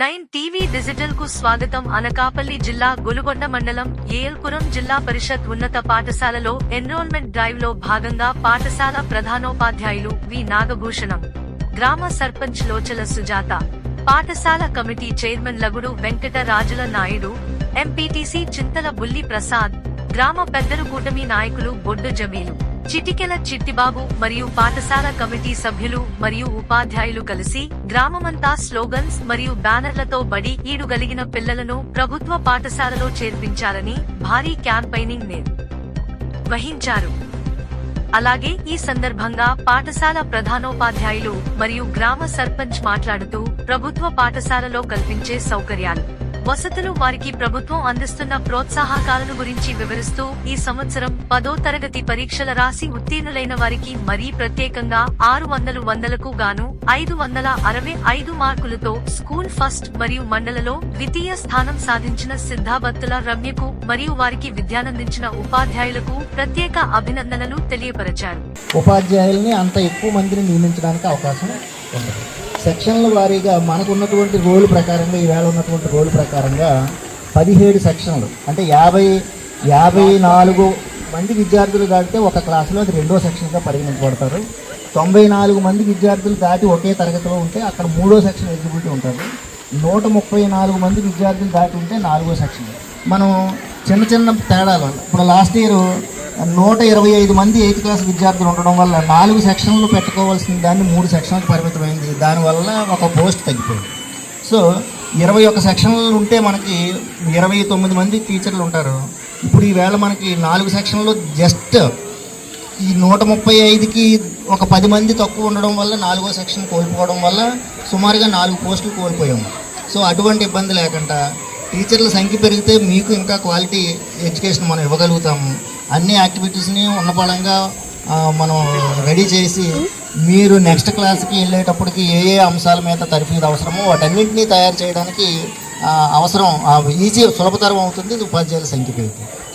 Nine TV డిజిటల్కు స్వాగతం అనకాపల్లి జిల్లా గొలుగొండ మండలం ఏఎల్పురం జిల్లా పరిషత్ ఉన్నత పాఠశాలలో ఎన్రోల్మెంట్ డ్రైవ్లో భాగంగా పాఠశాల ప్రధానోపాధ్యాయులు వి నాగభూషణం గ్రామ సర్పంచ్ లోచల సుజాత పాఠశాల కమిటీ చైర్మన్ లగుడు వెంకట రాజుల నాయుడు ఎంపీటీసీ చింతల బుల్లి ప్రసాద్ గ్రామ పెద్దలు కూటమి నాయకులు బొడ్డు జమీలు. చిటికెల చిట్టిబాబు మరియు పాఠశాల కమిటీ సభ్యులు మరియు ఉపాధ్యాయులు కలిసి గ్రామమంతా స్లోగన్స్ మరియు బ్యానర్లతో బడి ఈడుగలిగిన పిల్లలను ప్రభుత్వ పాఠశాలలో చేర్పించాలని భారీ క్యాంపైనింగ్ వహించారు. అలాగే ఈ సందర్భంగా పాఠశాల ప్రధానోపాధ్యాయులు మరియు గ్రామ సర్పంచ్ మాట్లాడుతూ ప్రభుత్వ పాఠశాలలో కల్పించే సౌకర్యాలు వసతులు వారికి ప్రభుత్వం అందిస్తున్న ప్రోత్సాహకాలను గురించి వివరిస్తూ ఈ సంవత్సరం పదో తరగతి పరీక్షల రాసి ఉత్తీర్ణులైన వారికి మరీ ప్రత్యేకంగా ఆరు వందలు వందలకు గాను ఐదు వందల అరవై ఐదు మార్కులతో స్కూల్ ఫస్ట్ మరియు మండలలో ద్వితీయ స్థానం సాధించిన సిద్ధాబత్తుల రమ్యకు మరియు వారికి విద్యానందించిన ఉపాధ్యాయులకు ప్రత్యేక అభినందనలు తెలియపరిచారు. ఉపాధ్యాయుల్ని అంత ఎక్కువ మందిని నియమించడానికి అవకాశం ఉంటుంది సెక్షన్ల వారీగా మనకు ఉన్నటువంటి రోల్ ప్రకారంగా ఈవేళ ఉన్నటువంటి రోల్ ప్రకారంగా పదిహేడు సెక్షన్లు. అంటే యాభై యాభై నాలుగు మంది విద్యార్థులు దాటితే ఒక క్లాసులో అది రెండో సెక్షన్గా పరిగణించబడతారు తొంభై నాలుగు మంది విద్యార్థులు దాటి ఒకే తరగతిలో ఉంటే అక్కడ మూడో సెక్షన్ ఎగ్జిక్యూటివ్ ఉంటుంది. నూట ముప్పై నాలుగు మంది విద్యార్థులు దాటి ఉంటే నాలుగో సెక్షన్. మనం చిన్న చిన్న తేడాలు ఇప్పుడు లాస్ట్ ఇయర్ నూట ఇరవై ఐదు మంది ఎయిత్ క్లాస్ విద్యార్థులు ఉండడం వల్ల నాలుగు సెక్షన్లు పెట్టుకోవాల్సిన దాన్ని మూడు సెక్షన్లకు పరిమితమైంది. దానివల్ల ఒక పోస్ట్ తగ్గిపోయింది. సో ఇరవై ఒక సెక్షన్లు ఉంటే మనకి ఇరవై తొమ్మిది మంది టీచర్లు ఉంటారు. ఇప్పుడు ఈవేళ మనకి నాలుగు సెక్షన్లు జస్ట్ ఈ నూట ముప్పై ఐదుకి ఒక పది మంది తక్కువ ఉండడం వల్ల నాలుగో సెక్షన్ కోల్పోవడం వల్ల సుమారుగా నాలుగు పోస్టులు కోల్పోయాము. సో అటువంటి ఇబ్బంది లేకుండా టీచర్ల సంఖ్య పెరిగితే మీకు ఇంకా క్వాలిటీ ఎడ్యుకేషన్ మనం ఇవ్వగలుగుతాము. అన్ని యాక్టివిటీస్ని ఉన్నపడంగా ఆ, మనం రెడీ చేసి మీరు నెక్స్ట్ క్లాస్కి వెళ్ళేటప్పటికి ఏ ఏ అంశాల మీద తరఫీదు అవసరమో వాటన్నింటినీ తయారు చేయడానికి ఆ, అవసరం ఈజీ సులభతరం అవుతుంది. ఉపాధ్యాయుల సంఖ్య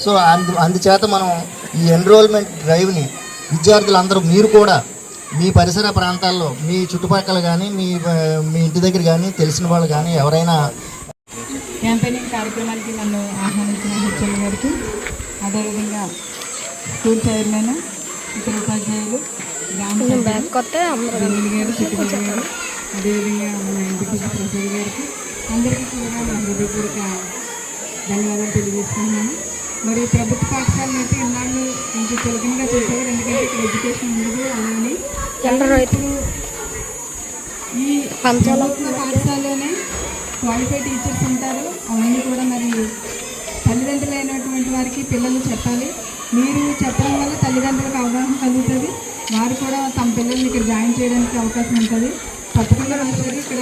సో అందు అందుచేత మనం ఈ ఎన్రోల్మెంట్ డ్రైవ్ని విద్యార్థులందరూ మీరు కూడా మీ పరిసర ప్రాంతాల్లో మీ చుట్టుపక్కల కానీ మీ మీ ఇంటి దగ్గర కానీ తెలిసిన వాళ్ళు కానీ ఎవరైనా క్యాంపెయినింగ్ కార్యక్రమానికి నన్ను ఆహ్వానించిన హెచ్ఎల్ గారికి అదేవిధంగా స్కూల్ చైర్మన్ ఇతర ఉపాధ్యాయులు గ్రామ సభ్యులు, కొత్త అందరూ వెన్నెల గారు అదేవిధంగా మన ఎంపీసీ ప్రసాద్ గారికి అందరికీ కూడా నా హృదయపూర్వక ధన్యవాదాలు తెలియజేస్తున్నాను. మరి ప్రభుత్వ పాఠశాలను అయితే ఇన్నాళ్ళు కొంచెం చులకనగా చూసేవారు ఎందుకంటే ఇక్కడ ఎడ్యుకేషన్ ఉండదు అలా అని ఎల్లరూ అయితే ఇప్పుడు ఈ ప్రభుత్వ పాఠశాలలోనే క్వాలిఫైడ్ టీచర్స్ ఉంటారు. అవన్నీ కూడా మరి తల్లిదండ్రులైనటువంటి వారికి పిల్లలు చెప్పాలి. మీరు చెప్పడం వల్ల తల్లిదండ్రులకు అవగాహన కలుగుతుంది. వారు కూడా తమ పిల్లల్ని ఇక్కడ జాయిన్ చేయడానికి అవకాశం ఉంటుంది. తప్పకుండా సరే ఇక్కడ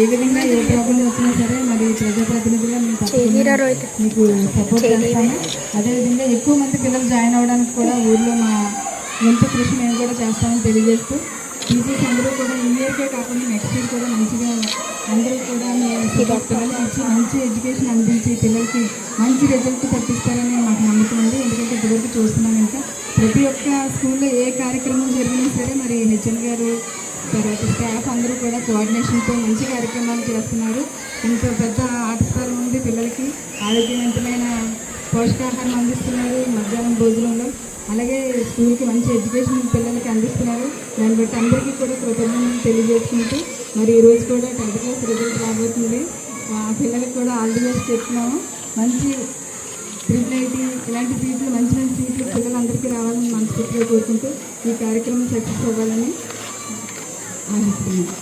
ఏ విధంగా ఏ ప్రాబ్లం వచ్చినా సరే మరి ప్రజాప్రతినిధులుగా మేము తప్పకుండా మీకు సపోర్ట్ చేస్తాము అదేవిధంగా ఎక్కువ మంది పిల్లలు జాయిన్ అవ్వడానికి కూడా ఊర్లో మా వంతు కృషి మేము కూడా చేస్తామని తెలియజేస్తూ టీచర్స్ అందరూ కూడా ఈ ఇయర్కే కాకుండా నెక్స్ట్ ఇయర్ కూడా మంచిగా అందరూ కూడా పిల్లలకి ఇచ్చి మంచి ఎడ్యుకేషన్ అందించి పిల్లలకి మంచి రిజల్ట్ తెప్పిస్తారని మాకు నమ్మకం ఉంది ఎందుకంటే ఇప్పటివరకు చూస్తున్నాం ఇంకా. ప్రతి ఒక్క స్కూల్లో ఏ కార్యక్రమం జరిగినా సరే మరి హెచ్ఎం గారు తర్వాత స్టాఫ్ అందరూ కూడా కోఆర్డినేషన్తో మంచి కార్యక్రమాలు చేస్తున్నారు. ఇంత పెద్ద ఆట స్థలం ఉంది పిల్లలకి. ఆరోగ్యవంతమైన పోషకాహారం అందిస్తున్నారు. మధ్యాహ్నం భోజనంలో. అలాగే స్కూల్కి మంచి ఎడ్యుకేషన్ పిల్లలకి అందిస్తున్నారు బట్టి అందరికీ కూడా కృతజ్ఞతలు తెలియజేసుకుంటూ మరి ఈరోజు కూడా టెన్త్ క్లాస్ రిజల్ట్ రాబోతుంది. ఆ పిల్లలకు కూడా ఆల్ ది బెస్ట్ చెప్తున్నాము. మంచి ట్రిపుల్ ఐటీ ఇలాంటి సీట్లు మంచి మంచి సీట్లు పిల్లలందరికీ రావాలని మనస్ఫూర్తిగా కోరుకుంటూ ఈ కార్యక్రమం సక్సెస్ అవ్వాలని ఆశిస్తున్నాను.